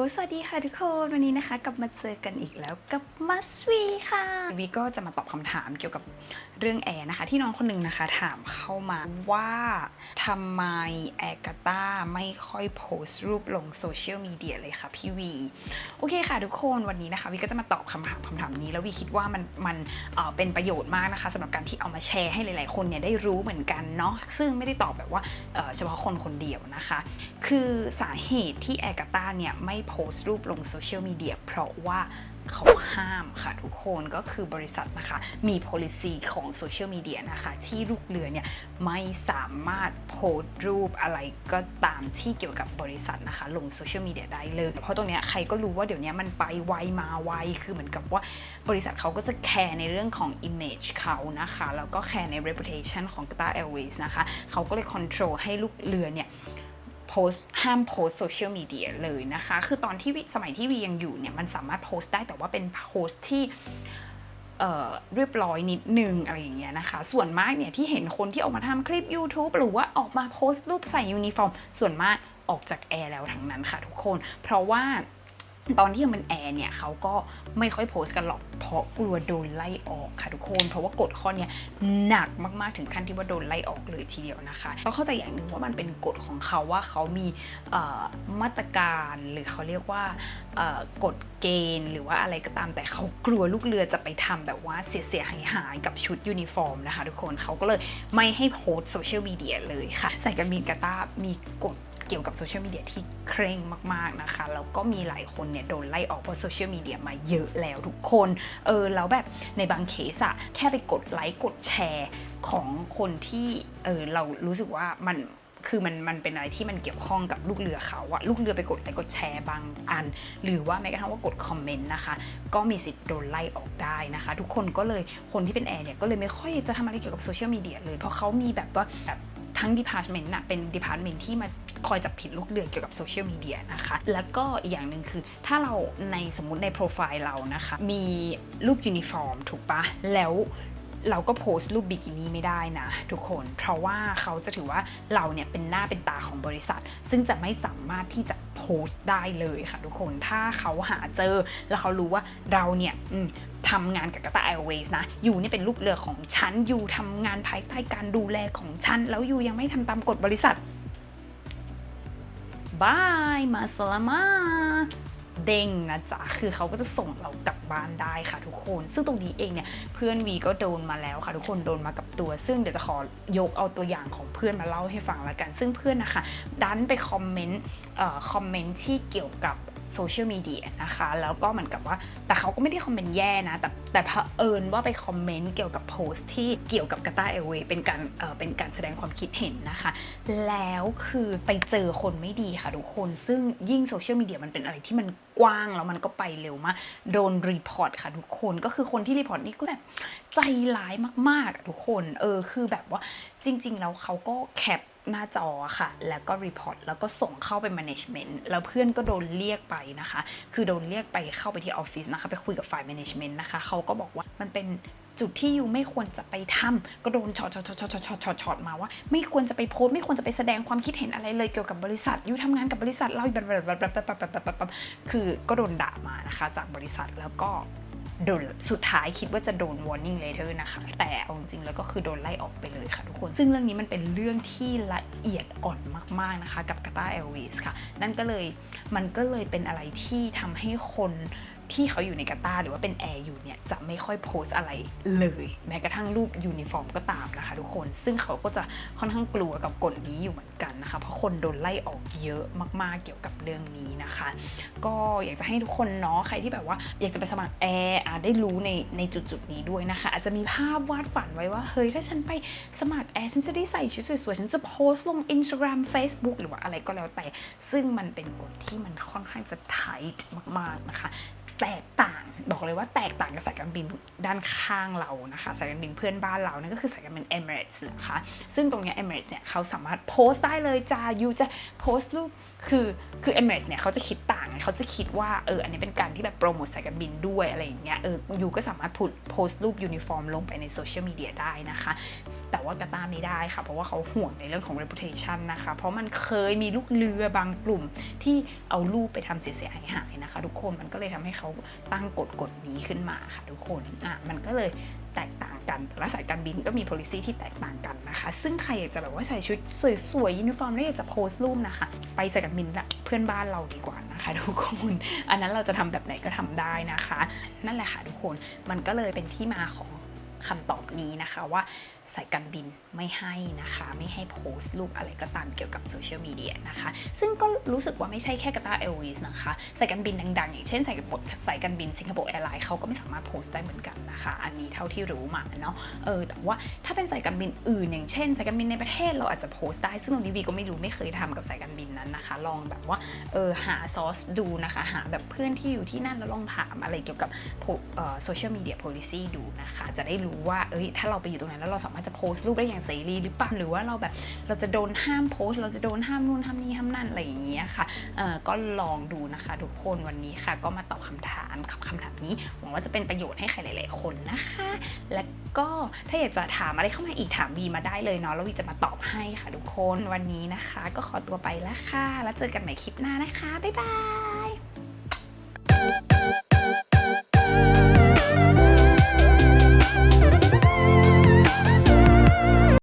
สวัสดีค่ะทุกคนวันนี้นะคะกลับมาเจอกันอีกแล้วกับมัสวีค่ะวีก็จะมาตอบคำถามเกี่ยวกับเรื่องแอร์นะคะ ที่น้องคนหนึ่งนะคะถามเข้ามาว่าทำไมแอร์กาต้าไม่ค่อยโพสต์รูปลงโซเชียลมีเดียเลยค่ะพี่วีโอเคค่ะทุกคนวันนี้นะคะวีก็จะมาตอบคำถามคำถามนี้ แล้ววีคิดว่ามันมันเเป็นประโยชน์มากนะคะสำหรับการที่เอามาแชร์ให้หลาย ๆ คนเนี่ยได้รู้เหมือนกันเนาะซึ่งไม่ได้ตอบแบบว่าเฉพาะคนคนเดียวนะคะ คือสาเหตุที่แอร์กาต้าเนี่ยไม่โพสต์รูปลงโซเชียลมีเดียเพราะว่าเขาห้ามค่ะทุกคนก็คือบริษัทนะคะ มี policy ของโซเชียลมีเดียนะคะ ที่ลูกเรือเนี่ย ไม่สามารถโพสต์รูปอะไรก็ตามที่เกี่ยวกับบริษัทนะคะ ลงโซเชียลมีเดียได้เลย เพราะตรงเนี้ยใครก็รู้ว่าเดี๋ยวนี้มันไปไวมาไวคือเหมือนกับว่าบริษัทเขาก็จะแคร์ในเรื่องของ image เขานะคะ แล้วก็แคร์ใน reputation ของ Qatar Airways นะคะเขาก็เลย control ให้ลูกเรือเนี่ย โพสห้ามโพสโซเชียลมีเดียเลยนะคะ คือตอนที่สมัยที่วียังอยู่เนี่ยมันสามารถโพสต์ได้แต่ว่าเป็นโพสต์ที่เอ่อเรียบร้อยนิดนึงอะไรอย่างเงี้ยนะคะ ส่วนมากเนี่ยที่เห็นคนที่ออกมาทำคลิป YouTube หรือว่าออกมาโพสต์รูปใส่ยูนิฟอร์ม ส่วนมากออกจากแอร์แล้วทั้งนั้นค่ะทุกคน เพราะว่า ตอนที่ยังเป็นแอร์เนี่ยเขาก็ไม่ค่อยโพสต์กันหรอก เพราะกลัวโดนไล่ออกค่ะทุกคน เพราะว่ากฎข้อเนี้ยหนักมากๆถึงขั้นที่ว่าโดนไล่ออกเลยทีเดียวนะคะต้องเข้าใจอย่างหนึ่งว่ามันเป็นกฎของเขาว่าเขามีมาตรการหรือเขาเรียกว่ากฎเกณฑ์ หรือว่าอะไรก็ตามแต่เขากลัวลูกเรือจะไปทำแบบว่าเสียหายหายกับชุดยูนิฟอร์มนะคะทุกคนเขาก็เลยไม่ให้โพสต์โซเชียลมีเดียเลยค่ะสายการบินกาตามีกฎ เกี่ยวกับโซเชียลมีเดียที่เคร่งมากๆนะคะ แล้วก็มีหลายคนเนี่ยโดนไล่ออกเพราะโซเชียลมีเดียมาเยอะแล้วทุกคน เออแล้วแบบในบางเคสอะแค่ไปกดไลค์กดแชร์ของคนที่เออเรารู้สึกว่ามันคือมันมันเป็นอะไรที่มันเกี่ยวข้องกับลูกเรือเขาอะลูกเรือไปกดไลค์กดแชร์บางอัน หรือว่าแม้กระทั่งว่ากดคอมเมนต์นะคะ ก็มีสิทธิ์โดนไล่ออกได้นะคะ ทุกคนก็เลยคนที่เป็นแอร์เนี่ยก็เลยไม่ค่อยจะทำอะไรเกี่ยวกับโซเชียลมีเดียเลย เพราะเขามีแบบว่าแบบทั้ง department น่ะเป็น department ที่มา คอยจับผิดลูกเรือเกี่ยวกับโซเชียลมีเดียนะคะ แล้วก็อีกอย่างหนึ่งคือ ถ้าเราในสมมติในโปรไฟล์เรานะคะ มีรูปยูนิฟอร์มถูกปะแล้วเราก็โพสต์รูปบิกินี่ไม่ได้นะทุกคน เพราะว่าเขาจะถือว่าเราเนี่ยเป็นหน้าเป็นตาของบริษัท ซึ่งจะไม่สามารถที่จะโพสต์ได้เลยค่ะทุกคน ถ้าเขาหาเจอแล้วเขารู้ว่าเราเนี่ยทำงานกับกาตา Airways นะอยู่เนี่ยเป็นลูกเรือของฉันอยู่ทำงานภายใต้การดูแลของฉัน แล้วอยู่ยังไม่ทำตามกฎบริษัท บายมาสลามาเด้งนะจ๊ะ คือเขาก็จะส่งเรากลับบ้านได้ค่ะทุกคน ซึ่งตรงนี้เองเนี่ยเพื่อนวีก็โดนมาแล้วค่ะทุกคนโดนมากับตัว ซึ่งเดี๋ยวจะขอยกเอาตัวอย่างของเพื่อนมาเล่าให้ฟังละกัน ซึ่งเพื่อนนะคะดันไปคอมเมนต์คอมเมนต์ที่เกี่ยวกับ โซเชียลมีเดียนะคะ แล้วก็เหมือนกับว่าแต่เขาก็ไม่ได้คอมเมนต์แย่นะ แต่แต่เผอิญว่าไปคอมเมนต์เกี่ยวกับโพสต์ที่เกี่ยวกับกาตาเอเวเป็นการเออเป็นการแสดงความคิดเห็นนะคะ แล้วคือไปเจอคนไม่ดีค่ะทุกคน ซึ่งยิ่งโซเชียลมีเดียมันเป็นอะไรที่มันกว้างแล้วมันก็ไปเร็วมาก โดนรีพอร์ตค่ะทุกคนก็คือคนที่รีพอร์ตนี่ก็แบบใจร้ายมากๆทุกคนเออคือแบบว่าจริง ๆ แล้วเขาก็แคป หน้าจอค่ะ แล้วก็รีพอร์ตแล้วก็ส่งเข้าไป management แล้วเพื่อนก็โดนเรียกไปนะคะ คือโดนเรียกไปเข้าไปที่ออฟฟิศนะคะ ไปคุยกับฝ่าย management นะคะ เขาก็บอกว่ามันเป็นจุดที่ยูไม่ควรจะไปทำก็โดนช็อตช็อตช็อตช็อตช็อตช็อตช็อตมาว่า ไม่ควรจะไปโพสไม่ควรจะไปแสดงความคิดเห็นอะไรเลยเกี่ยวกับบริษัทยูทำงานกับบริษัทเราแบบแบบแบบแบบแบบแบบแบบแบบคือก็โดนด่ามานะคะ จากบริษัทแล้วก็ โดนสุดท้ายคิดว่าจะโดน warning letter นะคะ แต่เอาจริงๆแล้วก็คือโดนไล่ออกไปเลยค่ะทุกคน ซึ่งเรื่องนี้มันเป็นเรื่องที่ละเอียดอ่อนมากๆนะคะ กับ Qatar Airways ค่ะ นั่นก็เลยมันก็เลยเป็นอะไรที่ทำให้คน ที่เขาอยู่ในกาตาร์หรือว่าเป็นแอร์อยู่เนี่ยจะไม่ค่อยโพสอะไรเลย แม้กระทั่งรูปยูนิฟอร์มก็ตามนะคะทุกคน ซึ่งเขาก็จะค่อนข้างกลัวกับกฎนี้อยู่เหมือนกันนะคะ เพราะคนโดนไล่ออกเยอะมากๆเกี่ยวกับเรื่องนี้นะคะ ก็อยากจะให้ทุกคนเนาะใครที่แบบว่า อยากจะไปสมัครแอร์ได้รู้ในในจุดจุดๆนี้ด้วยนะคะ อาจจะมีภาพวาดฝันไว้ว่าเฮ้ยถ้าฉันไปสมัครแอร์ฉันจะได้ใส่ชุดสวยๆฉันจะโพสต์ลง Instagram Facebook หรือว่าอะไรก็แล้วแต่ ซึ่งมันเป็นกฎที่มันค่อนข้างจะ tight มากๆนะคะ แตกต่าง บอกเลยว่าแตกต่างกับสายการบินด้านข้างเรานะคะสายการบินเพื่อนบ้านเรานั่นก็คือสายการบิน Emirates นะคะซึ่งตรงนี้ Emirates เนี่ยเขาสามารถโพสต์ได้เลยจ้ายูจะโพสต์รูปคือคือ Emirates เนี่ยเขาจะคิดต่างเขาจะคิดว่าเอออันนี้เป็นการที่แบบโปรโมทสายการบินด้วยอะไรอย่างเงี้ยเออยูก็สามารถโพสต์รูปยูนิฟอร์มลงไปในโซเชียลมีเดียได้นะคะ แต่ว่ากาตาไม่ได้ค่ะ เพราะว่าเขาห่วงในเรื่องของ reputation นะคะ เพราะมันเคยมีลูกเรือบางกลุ่มที่เอารูปไปทำเสียหายหายนะคะ ทุกคนมันก็เลยทำให้เขาตั้งกฎกฎนี้ขึ้นมาค่ะทุกคนอะมันก็เลยแตกต่างกันแต่ละสายการบินก็มี policy ที่แตกต่างกันนะคะ ซึ่งใครอยากจะแบบว่าใส่ชุดสวยๆยูนิฟอร์มแล้วอยากจะโพสต์รูปนะคะ ไปสายการบินละเพื่อนบ้านเราดีกว่านะคะทุกคนอันนั้นเราจะทำแบบไหนก็ทำได้นะคะ นั่นแหละค่ะทุกคนมันก็เลยเป็นที่มาของคำตอบนี้นะคะว่า สายการบินไม่ให้นะคะ ไม่ให้โพสต์รูปอะไรก็ตามเกี่ยวกับโซเชียลมีเดียนะคะ ซึ่งก็รู้สึกว่าไม่ใช่แค่กาตาร์เอลวีสนะคะสายการบินดังๆ อย่างเช่นสายการบินสายการบินสิงคโปร์แอร์ไลน์เขาก็ไม่สามารถโพสต์ได้เหมือนกันนะคะ อันนี้เท่าที่รู้มาเนาะเออแต่ว่าถ้าเป็นสายการบินอื่น อย่างเช่นสายการบินในประเทศเราอาจจะโพสต์ได้ซึ่งตรงนี้วีก็ไม่รู้ไม่เคยทำกับสายการบินนั้นนะคะ ลองแบบว่าเออหาซอสดูนะคะ หาแบบเพื่อนที่อยู่ที่นั่นแล้วลองถามอะไรเกี่ยวกับโซเชียลมีเดียโพลิซีดูนะคะ จะได้รู้ว่าเอ้ยถ้าเราไปอยู่ตรงนั้นแล้วเราสามารถจะโพสต์รูปได้อย่างเสรีหรือเปล่าหรือว่าเราแบบเราจะโดนห้ามโพสต์ เราจะโดนห้ามนู่นห้ามนี่ห้ามนั่นอะไรอย่างเงี้ยค่ะเออก็ลองดูนะคะทุกคนวันนี้ค่ะ ก็มาตอบคำถามคำถามนี้หวังว่าจะเป็นประโยชน์ให้ใครหลาย ๆ คนนะคะ และก็ถ้าอยากจะถามอะไรเข้ามาอีกถามวีมาได้เลยเนาะแล้ววีจะมาตอบให้ค่ะทุกคนวันนี้นะคะ ก็ขอตัวไปแล้วค่ะ แล้วเจอกันใหม่คลิปหน้านะคะบ๊ายบาย